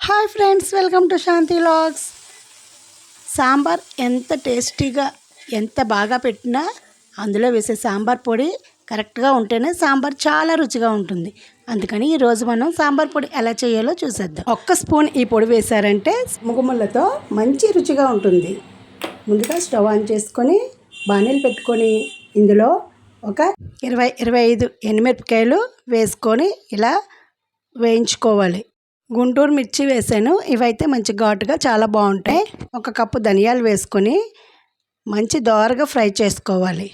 Hi friends welcome to Shanti vlogs sambar ఎంత టేస్టీగా ఎంత బాగా పెట్టినా అందులో వేసే సాంబార్ పొడి కరెక్ట్గా ఉంటేనే సాంబార్ చాలా రుచిగా ఉంటుంది. అందుకని ఈరోజు మనం సాంబార్ పొడి ఎలా చేయాలో చూసేద్దాం. ఒక్క స్పూన్ ఈ పొడి వేశారంటే ముగుములతో మంచి రుచిగా ఉంటుంది. ముందుగా స్టవ్ ఆన్ చేసుకొని బాణీలు పెట్టుకొని ఇందులో ఒక ఇరవై ఇరవై ఐదు ఎనిమిరపకాయలు వేసుకొని ఇలా వేయించుకోవాలి. గుంటూరు మిర్చి వేసాను. ఇవైతే మంచి ఘాటుగా చాలా బాగుంటాయి. ఒక కప్పు ధనియాలు వేసుకొని మంచి దోరగా ఫ్రై చేసుకోవాలి.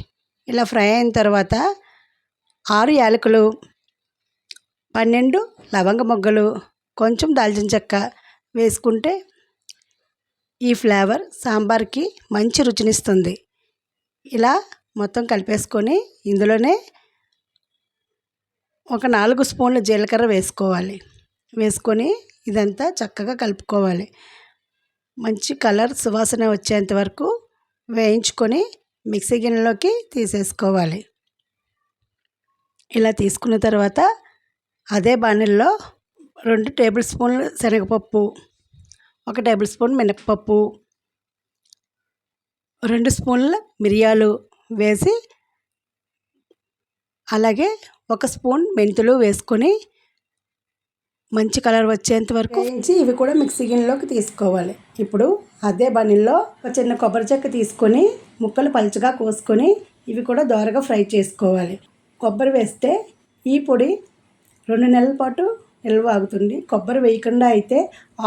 ఇలా ఫ్రై అయిన తర్వాత ఆరు యాలకులు పన్నెండు లవంగ మొగ్గలు కొంచెం దాల్చిన చెక్క వేసుకుంటే ఈ ఫ్లేవర్ సాంబార్కి మంచి రుచినిస్తుంది. ఇలా మొత్తం కలిపేసుకొని ఇందులోనే ఒక నాలుగు స్పూన్ల జీలకర్ర వేసుకోవాలి. వేసుకొని ఇదంతా చక్కగా కలుపుకోవాలి. మంచి కలర్ సువాసన వచ్చేంత వరకు వేయించుకొని మిక్సీ గిన్నెలోకి తీసేసుకోవాలి. ఇలా తీసుకున్న తర్వాత అదే బాణల్లో రెండు టేబుల్ స్పూన్లు శనగపప్పు ఒక టేబుల్ స్పూన్ మినపప్పు రెండు స్పూన్ల మిరియాలు వేసి అలాగే ఒక స్పూన్ మెంతులు వేసుకొని మంచి కలర్ వచ్చేంత వరకు వేయించి ఇవి కూడా మిక్సీ గిన్నెలోకి తీసుకోవాలి. ఇప్పుడు అదే బనీల్లో ఒక చిన్న కొబ్బరి చెక్క తీసుకొని ముక్కలు పలుచగా కోసుకొని ఇవి కూడా దోరగా ఫ్రై చేసుకోవాలి. కొబ్బరి వేస్తే ఈ పొడి రెండు నెలల పాటు నిల్వ ఆగుతుంది. కొబ్బరి వేయకుండా అయితే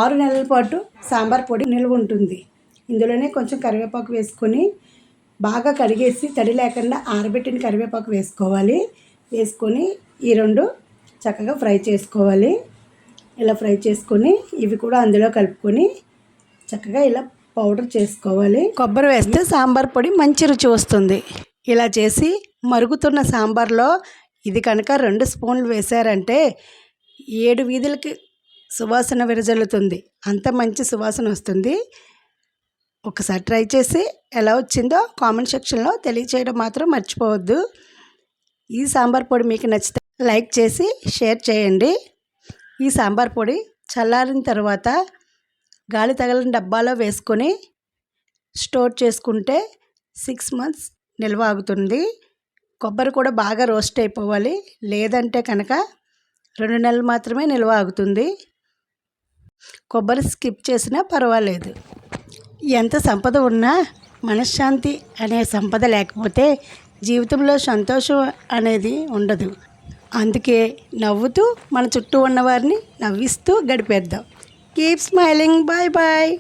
ఆరు నెలల పాటు సాంబార్ పొడి నిల్వ ఉంటుంది. ఇందులోనే కొంచెం కరివేపాకు వేసుకొని బాగా కడిగేసి తడి లేకుండా ఆరబెట్టిన కరివేపాకు వేసుకోవాలి. వేసుకొని ఈ రెండు చక్కగా ఫ్రై చేసుకోవాలి. ఇలా ఫ్రై చేసుకొని ఇవి కూడా అందులో కలుపుకొని చక్కగా ఇలా పౌడర్ చేసుకోవాలి. కొబ్బరి వేస్తే సాంబార్ పొడి మంచి రుచి వస్తుంది. ఇలా చేసి మరుగుతున్న సాంబార్లో ఇది కనుక రెండు స్పూన్లు వేశారంటే ఏడు వీధులకి సువాసన విరజల్లుతుంది. అంత మంచి సువాసన వస్తుంది. ఒకసారి ట్రై చేసి ఎలా వచ్చిందో కామెంట్ సెక్షన్లో తెలియచేయడం మాత్రం మర్చిపోవద్దు. ఈ సాంబార్ పొడి మీకు నచ్చితే లైక్ చేసి షేర్ చేయండి. ఈ సాంబార్ పొడి చల్లారిన తర్వాత గాలి తగలని డబ్బాలో వేసుకొని స్టోర్ చేసుకుంటే సిక్స్ మంత్స్ నిల్వ ఆగుతుంది. కొబ్బరి కూడా బాగా రోస్ట్ అయిపోవాలి. లేదంటే కనుక రెండు నెలలు మాత్రమే నిల్వ ఆగుతుంది. కొబ్బరి స్కిప్ చేసినా పర్వాలేదు. ఎంత సంపద ఉన్నా మనశ్శాంతి అనే సంపద లేకపోతే జీవితంలో సంతోషం అనేది ఉండదు. అందుకే నవ్వుతూ మన చుట్టూ ఉన్నవారిని నవ్విస్తూ గడిపేద్దాం. Keep smiling bye bye